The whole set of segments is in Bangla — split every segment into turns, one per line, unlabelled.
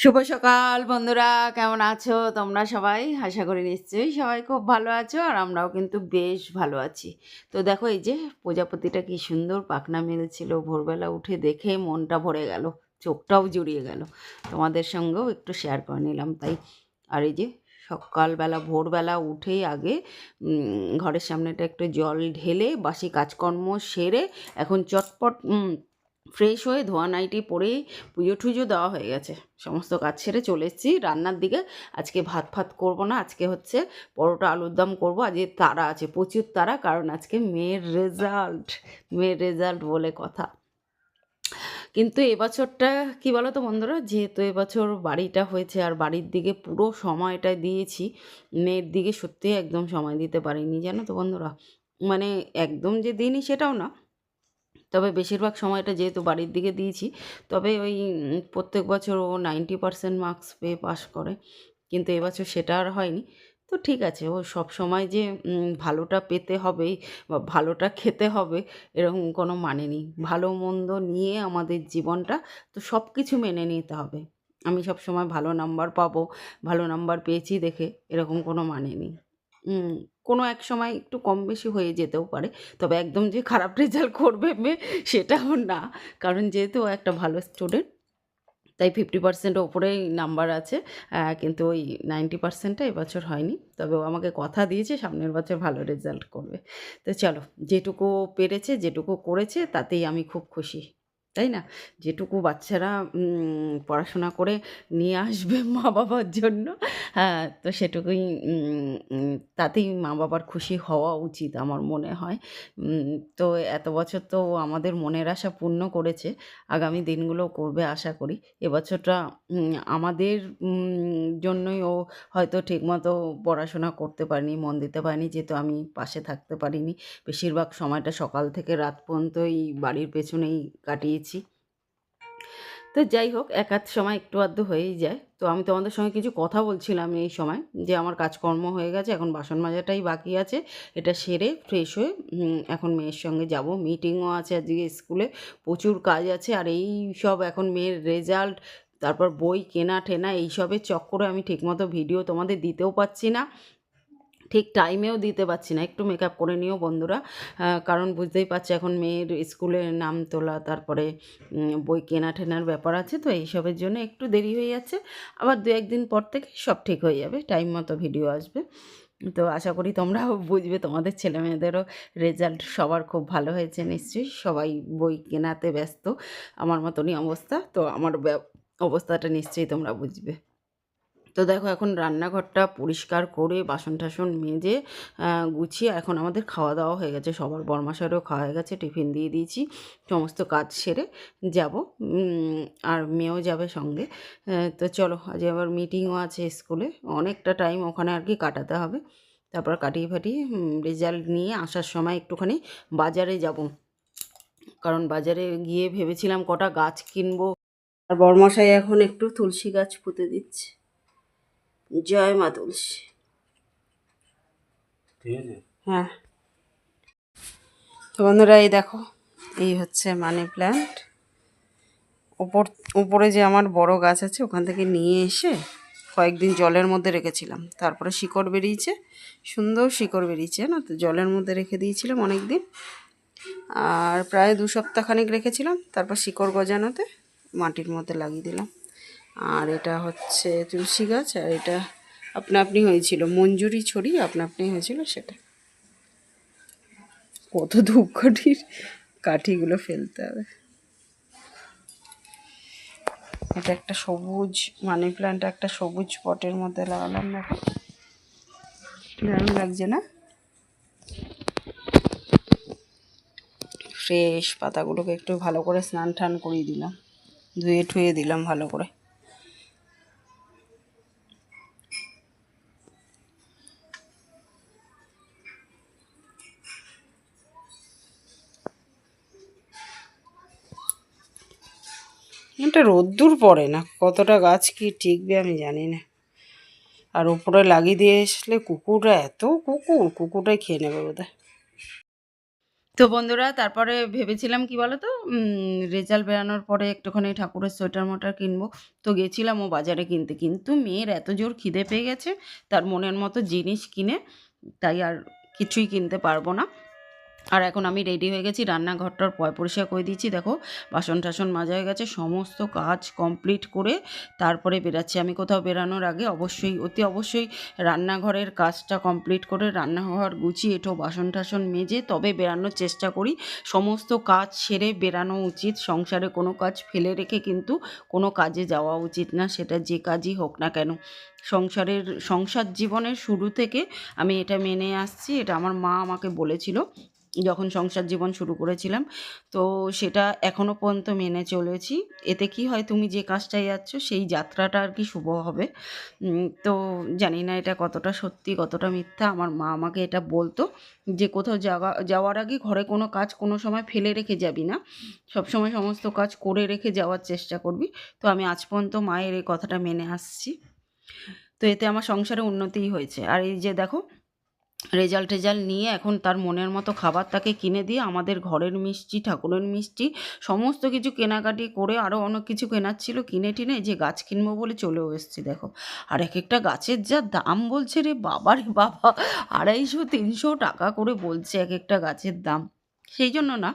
শুভ সকাল বন্ধুরা, কেমন আছো? তোমরা সবাই? আশা করি নিশ্চয়ই সবাই খুব ভালো আছো আর আমরাও কিন্তু বেশ ভালো আছি। তো দেখো, এই যে প্রজাপতিটা কি সুন্দর পাখনা মেলছিল। ভোরবেলা উঠে দেখে মনটা ভরে গেল, চোখটাও জুড়িয়ে গেল। তোমাদের সঙ্গেও একটু শেয়ার করে নিলাম, তাই। আর এই যে সকালবেলা, ভোরবেলা উঠেই আগে ঘরের সামনেটা একটু জল ঢেলে বাসি কাজকর্ম সেরে এখন চটপট ফ্রেশ হয়ে ধোয়া নাইটি পরেই পুজো টুজো দেওয়া হয়ে গেছে। সমস্ত কাজ ছেড়ে চলে এসেছি রান্নার দিকে। আজকে ভাত ফাত করব না, আজকে হচ্ছে পরোটা আলুর দম করব। আজকে তারা আছে, প্রচুর তারা, কারণ আজকে মেয়ের রেজাল্ট মেয়ের রেজাল্ট বলে কথা। কিন্তু এবছরটা কি বলো তো বন্ধুরা, যেহেতু এবছর বাড়িটা হয়েছে আর বাড়ির দিকে পুরো সময়টা দিয়েছি, মেয়ের দিকে সত্যিই একদম সময় দিতে পারিনি, জানো তো বন্ধুরা। মানে একদম যে দিইনি সেটাও না তবে বেশিরভাগ সময়টা যেহেতু বাড়ির দিকে দিয়েছি, তবে ওই প্রত্যেক বছর ও নাইনটি পার্সেন্ট মার্কস পেয়ে পাশ করে, কিন্তু এবছর সেটা আর হয়নি। তো ঠিক আছে, ও সব সময় যে ভালোটা পেতে হবে বা ভালোটা খেতে হবে, এরকম কোনো মানে নেই। ভালো মন্দ নিয়ে আমাদের জীবনটা, তো সব কিছু মেনে নিতে হবে। আমি সব সময় ভালো নাম্বার পাবো, ভালো নাম্বার পেয়েছি দেখে, এরকম কোনো মানে নেই। কোনো এক সময় একটু কম বেশি হয়ে যেতেও পারে। তবে একদম যে খারাপ রেজাল্ট করবে মেয়ে, সেটাও না। কারণ যেহেতু একটা ভালো স্টুডেন্ট তাই ফিফটি পার্সেন্ট ওপরেই নাম্বার আছে। কিন্তু ওই নাইনটি পার্সেন্টটা এবছর হয়নি। তবে ও আমাকে কথা দিয়েছে, সামনের বছর ভালো রেজাল্ট করবে। তো চলো, যেটুকু পেরেছে, যেটুকু করেছে, তাতেই আমি খুব খুশি। তাই না? যেটুকু বাচ্চারা পড়াশোনা করে নিয়ে আসবে মা বাবার জন্য হ্যাঁ তো সেটুকুই তাতেই মা বাবার খুশি হওয়া উচিত আমার মনে হয়। তো এত বছর তো আমাদের মনের আশা পূর্ণ করেছে, আগামী দিনগুলো করবে আশা করি। এবছরটা আমাদের জন্যই ও হয়তো ঠিকমতো পড়াশোনা করতে পারেনি, মন দিতে পারেনি, যেহেতু আমি পাশে থাকতে পারিনি। বেশিরভাগ সময়টা সকাল থেকে রাত পর্যন্তই বাড়ির পেছনেই কাটিয়েছি তো যাই হোক, এক আধ সময় একটু আধ হয়েই যায়। তো আমি তোমাদের সঙ্গে কিছু কথা বলছিলাম এই সময়, যে আমার কাজকর্ম হয়ে গেছে, এখন বাসন মাজাটাই বাকি আছে, এটা সেরে ফ্রেশ হয়ে এখন মেয়ের সঙ্গে যাব। মিটিংও আছে আজকে স্কুলে, প্রচুর কাজ আছে, আর এই সব এখন মেয়ের রেজাল্ট তারপর বই কেনা টেনা এইসবের চক্করে আমি ঠিকমতো ভিডিও তোমাদের দিতেও পাচ্ছি না। ঠিক টাইমেও দিতে পারছি না। একটু মেকআপ করে নিও বন্ধুরা। কারণ বুঝতেই পারছি এখন মেয়ের স্কুলে নাম তোলা, তারপরে বই কেনা টেনার ব্যাপার আছে, তো এইসবের জন্য একটু দেরি হয়ে যাচ্ছে। আবার দু একদিন পর থেকে সব ঠিক হয়ে যাবে টাইম মতো ভিডিও আসবে। তো আশা করি তোমরাও বুঝবে, তোমাদের ছেলে মেয়েদেরও রেজাল্ট সবার খুব ভালো হয়েছে নিশ্চয়ই। সবাই বই কেনাতে ব্যস্ত। আমার মতনই অবস্থা, তো আমার অবস্থাটা নিশ্চয়ই তোমরা বুঝবে। তো দেখো এখন রান্নাঘরটা পরিষ্কার করে বাসন টাসন মেজে গুছিয়ে এখন আমাদের খাওয়া দাওয়া হয়ে গেছে। সবার বরমাসারও খাওয়া হয়ে গেছে, টিফিন দিয়ে দিয়েছি, সমস্ত কাজ সেরে যাব আর মেয়েও যাবে সঙ্গে। তো চলো, আজ আবার মিটিংও আছে স্কুলে, অনেকটা টাইম ওখানে আর কি কাটাতে হবে। তারপর কাটিয়ে ফাটিয়ে রেজাল্ট নিয়ে আসার সময় একটুখানি বাজারে যাব। কারণ বাজারে গিয়ে ভেবেছিলাম কটা গাছ কিনবো। আর বরমশাই এখন একটু তুলসী গাছ পুঁতে দিচ্ছে। জয় মা তুলসী হ্যাঁ তো বন্ধুরা এই দেখো এই হচ্ছে মানি প্ল্যান্ট ওপর উপরে যে আমার বড় গাছ আছে ওখান থেকে নিয়ে এসে কয়েকদিন জলের মধ্যে রেখেছিলাম তারপরে শিকড় বেরিয়েছে সুন্দর শিকড় বেরিয়েছে না তো জলের মধ্যে রেখে দিয়েছিলাম অনেক দিন আর প্রায় দু সপ্তাহখানিক রেখেছিলাম তারপর শিকড় গজানোতে মাটির মধ্যে লাগিয়ে দিলাম আর এটা হচ্ছে তুলসী গাছ, আর এটা আপনা আপনি হয়েছিল মঞ্জুরি ছড়ি, আপনা আপনি হয়েছিল সেটা। কত ধূপকাঠির কাঠিগুলো ফেলতে হবে। এটা একটা সবুজ মানি প্ল্যান্ট একটা সবুজ পটের মধ্যে লাগালাম দেখো। দারুণ লাগছে না? ফ্রেশ পাতাগুলোকে একটু ভালো করে স্নান টান করিয়ে দিলাম ধুয়ে ঠুয়ে দিলাম ভালো করে। এটা রোদ্দুর পড়ে না। কতটা গাছ কি টিকবে আমি জানি না। আর উপরে লাগিয়ে দিয়ে আসলে কুকুররা এত কুকুর, কুকুরটাই খেয়ে নেবে বোধহয়। তো বন্ধুরা, তারপরে ভেবেছিলাম কি বলো তো রেজাল্ট বেরানোর পরে একটুখানি ঠাকুরের সোয়েটার মোটার কিনবো। তো গেছিলাম ও বাজারে কিনতে। কিন্তু মেয়ের এত জোর খিদে পেয়ে গেছে, তার মনের মতো জিনিস কিনে, তাই আর কিছুই কিনতে পারব না। আর এখন আমি রেডি হয়ে গেছি, রান্নাঘরটার পয় পরিষ্কার করে দিয়েছি। দেখো বাসন টাসন মাজা হয়ে গেছে, সমস্ত কাজ কমপ্লিট করে তারপরে বেরাচ্ছি। আমি কোথাও বেরানোর আগে অবশ্যই, অতি অবশ্যই রান্নাঘরের কাজটা কমপ্লিট করে রান্নাঘর গুছিয়ে এঁটো বাসন টাসন মেজে, তবে বেরানোর চেষ্টা করি। সমস্ত কাজ সেরে বেরানো উচিত। সংসারে কোনো কাজ ফেলে রেখে কিন্তু কোনো কাজে যাওয়া উচিত না, সেটা যে কাজই হোক না কেন। সংসারের, সংসার জীবনের শুরু থেকে আমি এটা মেনে আসছি, এটা আমার মা আমাকে বলেছিল। যখন সংসার জীবন শুরু করেছিলাম, তো সেটা এখনও পর্যন্ত মেনে চলেছি। এতে কি হয়, তুমি যে কাজটায় যাচ্ছ, সেই যাত্রাটা আর কি শুভ হবে। তো জানি না এটা কতটা সত্যি, কতটা মিথ্যা। আমার মা আমাকে এটা বলতো যে, কোথাও যাওয়া, যাওয়ার আগে ঘরে কোনো কাজ কোনো সময় ফেলে রেখে যাবি না। সবসময় সমস্ত কাজ করে রেখে যাওয়ার চেষ্টা করবি। তো আমি আজ পর্যন্ত মায়ের এই কথাটা মেনে আসছি। তো এতে আমার সংসারে উন্নতিই হয়েছে। আর এই যে দেখো রেজাল্ট টেজাল্ট নিয়ে এখন তার মনের মতো খাবার তাকে কিনে দিয়ে আমাদের ঘরের মিষ্টি, ঠাকুরের মিষ্টি, সমস্ত কিছু কেনাকাটি করে আরও অনেক কিছু কেনার ছিল, কিনে টিনে যে গাছ কিনবো বলে চলেও এসেছি, দেখো। আর এক একটা গাছের যা দাম বলছে রে বাবা রে বাবা, আড়াইশো, তিনশো টাকা করে বলছে এক একটা গাছের দাম। সেই জন্য না।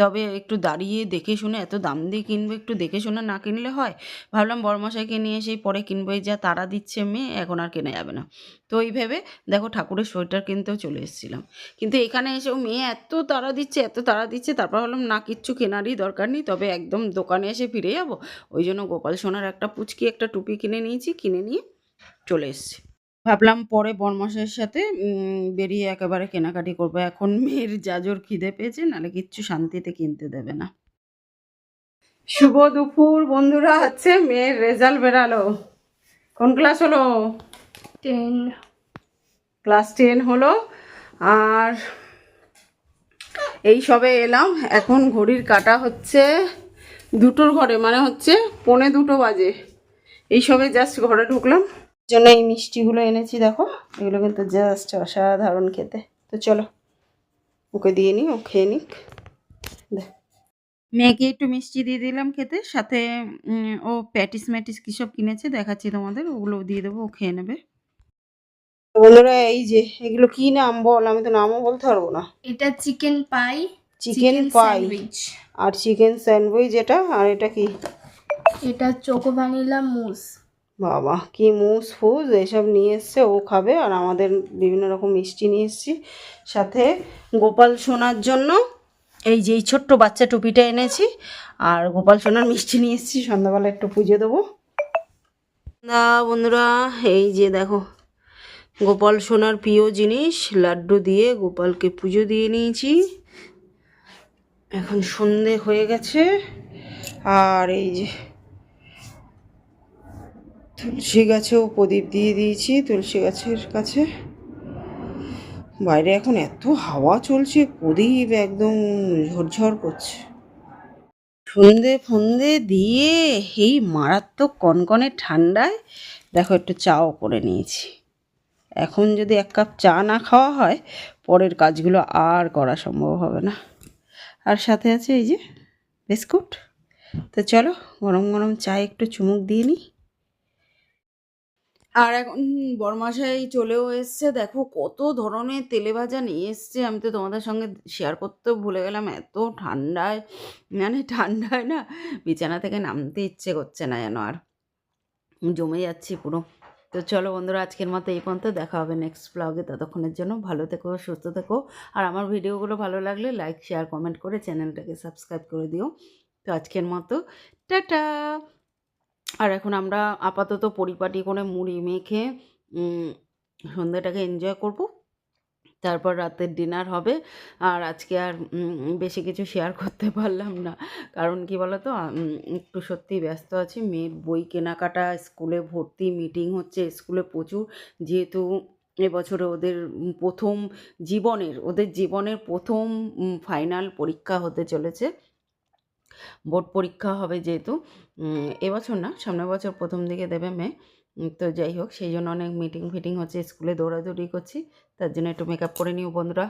তবে একটু দাঁড়িয়ে দেখে শুনে, এত দাম দিয়ে কিনবো একটু দেখে শুনে না কিনলে হয়? ভাবলাম বড়মশাইকে নিয়ে এসেই পরে কিনবো, এই যা তারা দিচ্ছে মেয়ে, এখন আর কেনা যাবে না। তো ওই ভেবে দেখো ঠাকুরের সোয়েটার কিনতেও চলে এসেছিলাম। কিন্তু এখানে এসেও মেয়ে এত তাড়া দিচ্ছে, এত তাড়া দিচ্ছে, তারপর ভাবলাম না, কিচ্ছু কেনারই দরকার নেই, তবে একদম দোকানে এসে ফিরে যাব। ওই জন্য গোপাল সোনার একটা পুচকি, একটা টুপি কিনে নিয়েছি, কিনে নিয়ে চলে এসেছি। ভাবলাম পরে বরমাসের সাথে বেরিয়ে একেবারে কেনাকাটি করব। এখন মেয়ের জাজোর খিদে পেয়েছে নাহলে কিচ্ছু শান্তিতে কিনতে দেবে না। শুভ দুপুর বন্ধুরা আছে মেয়ের রেজাল্ট বেরালো। কোন ক্লাস হলো?
টেন
ক্লাস টেন হলো। আর এই সবে এলাম এখন ঘড়ির কাটা হচ্ছে দুটোর ঘরে মানে হচ্ছে পৌনে দুটো বাজে। এই সবে জাস্ট ঘরে ঢুকলাম। জন্য এই মিষ্টিগুলো এনেছি দেখো। এগুলো কিন্তু জাস্ট অসাধারণ খেতে। তো চলো ওকে দিয়ে নিই ও খেয়ে নিক। দে। মেয়েকে একটু মিষ্টি দিয়ে দিলাম খেতে সাথে ও প্যাটিস ম্যাটিস কী সব কিনেছে দেখাচ্ছি তোমাদের ওগুলো দিয়ে দেবো ও খেয়ে নেবে। বন্ধুরা এই যে এগুলো কি নাম বল? আমি তো নামও বলতে পারব না।
এটা চিকেন পাই
চিকেন পাই। আর চিকেন স্যান্ডউইচ এটা আর এটা কি?
এটা চোকো ভ্যানিলা মুস।
বাবা, কি মুস ফুস, এসব নিয়ে এসছে, ও খাবে আর আমাদের বিভিন্ন রকম মিষ্টি নিয়ে এসছি। সাথে গোপাল সোনার জন্য এই যে এই ছোট্ট বাচ্চা টুপিটা এনেছি আর গোপাল সোনার মিষ্টি নিয়ে এসছি। সন্ধ্যাবেলা একটু পুজো দেবো। না বন্ধুরা, এই যে দেখো, গোপাল সোনার প্রিয় জিনিস, লাড্ডু দিয়ে গোপালকে পুজো দিয়ে নিয়েছি। এখন সন্ধে হয়ে গেছে। আর এই যে তুলসী গাছেও প্রদীপ দিয়ে দিয়েছি, তুলসী গাছের কাছে। বাইরে এখন এত হাওয়া চলছে, প্রদীপ একদম ঝরঝর করছে। সন্ধে ফন্দে দিয়ে, এই মারাত্মক কনকনে ঠান্ডায়, দেখো একটু চাও করে নিয়েছি। এখন যদি এক কাপ চা না খাওয়া হয়, পরের কাজগুলো আর করা সম্ভব হবে না। আর সাথে আছে এই যে বিস্কুট। তো চলো, গরম গরম চায়ে একটু চুমুক দিয়ে নিই। আর এখন বরমাসাই চলেও এসছে। দেখো কত ধরনের তেলে ভাজা নিয়ে এসছে। আমি তো তোমাদের সঙ্গে শেয়ার করতেও ভুলে গেলাম, এত ঠান্ডায় মানে ঠান্ডায় না বিছানা থেকে নামতে ইচ্ছে করছে না যেন আর। জমে যাচ্ছি পুরো। তো চলো বন্ধুরা, আজকের মতো এই পর্যন্ত। দেখা হবে নেক্সট ব্লগে ততক্ষণের জন্য ভালো থেকো, সুস্থ থেকো। আর আমার ভিডিওগুলো ভালো লাগলে লাইক শেয়ার কমেন্ট করে চ্যানেলটাকে সাবস্ক্রাইব করে দিও। তো আজকের মতো, টাটা! আর এখন আমরা আপাতত পরিপাটি করে মুড়ি মেখে সন্ধ্যাটাকে এনজয় করব। তারপর রাতের ডিনার হবে। আর আজকে আর বেশি কিছু শেয়ার করতে পারলাম না। কারণ কি বলো তো একটু সত্যি ব্যস্ত আছি। মেয়ের বই কেনাকাটা, স্কুলে ভর্তি মিটিং হচ্ছে, স্কুলে প্রচুর। যেহেতু এবছরে ওদের প্রথম জীবনের, ওদের জীবনের প্রথম ফাইনাল পরীক্ষা হতে চলেছে। বোর্ড পরীক্ষা হবে যেহেতু এবছর না, সামনের বছর প্রথম দিকে দেবে মেয়ে। তো যাই হোক, সেই জন্য অনেক মিটিং ফিটিং হচ্ছে, স্কুলে দৌড়াদৌড়ি করছি, তার জন্য একটু মেকআপ করে নিও বন্ধুরা।